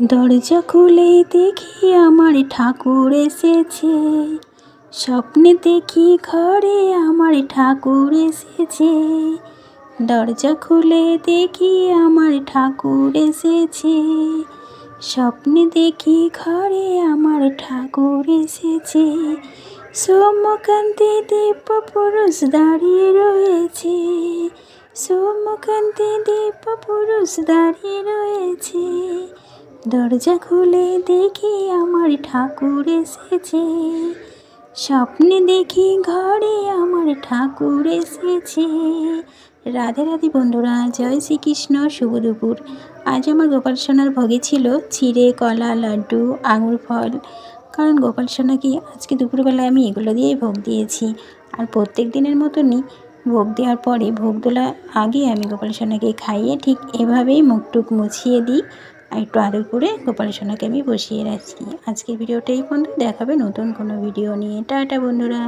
দরজা খুলে দেখি আমার ঠাকুর এসেছে। স্বপ্নে দেখি ঘরে আমার ঠাকুর এসেছে। দরজা খুলে দেখি আমার ঠাকুর এসেছে। স্বপ্নে দেখি ঘরে আমার ঠাকুর এসেছে। সোমকান্তি দীপ পুরুষ দাঁড়িয়ে রয়েছে। সোমকান্তি দীপ পুরুষ দাঁড়িয়ে রয়েছে। দরজা খুলে দেখি আমার ঠাকুর এসেছে। স্বপ্নে দেখি ঘরে আমার ঠাকুর এসেছে। রাধে রাধে বন্ধুরা, জয় শ্রীকৃষ্ণ, শুভ দুপুর। আজ আমার গোপাল সোনার ভোগে ছিল চিড়ে, কলা, লাড্ডু, আঙুর ফল। কারণ গোপাল সোনাকে আজকে দুপুরবেলায় আমি এগুলো দিয়েই ভোগ দিয়েছি। আর প্রত্যেক দিনের মতনই ভোগ দেওয়ার পরে ভোগ তোলার আগে আমি গোপাল সোনাকে খাইয়ে ঠিক এভাবেই মুখটুক মুছিয়ে দিই। আর একটু আদর করে গোপাল সোনাকে আমি বসিয়ে রাখছি। আজকের ভিডিওটাই বন্ধু দেখাবে নতুন কোনো ভিডিও নিয়ে। টাটা বন্ধুরা।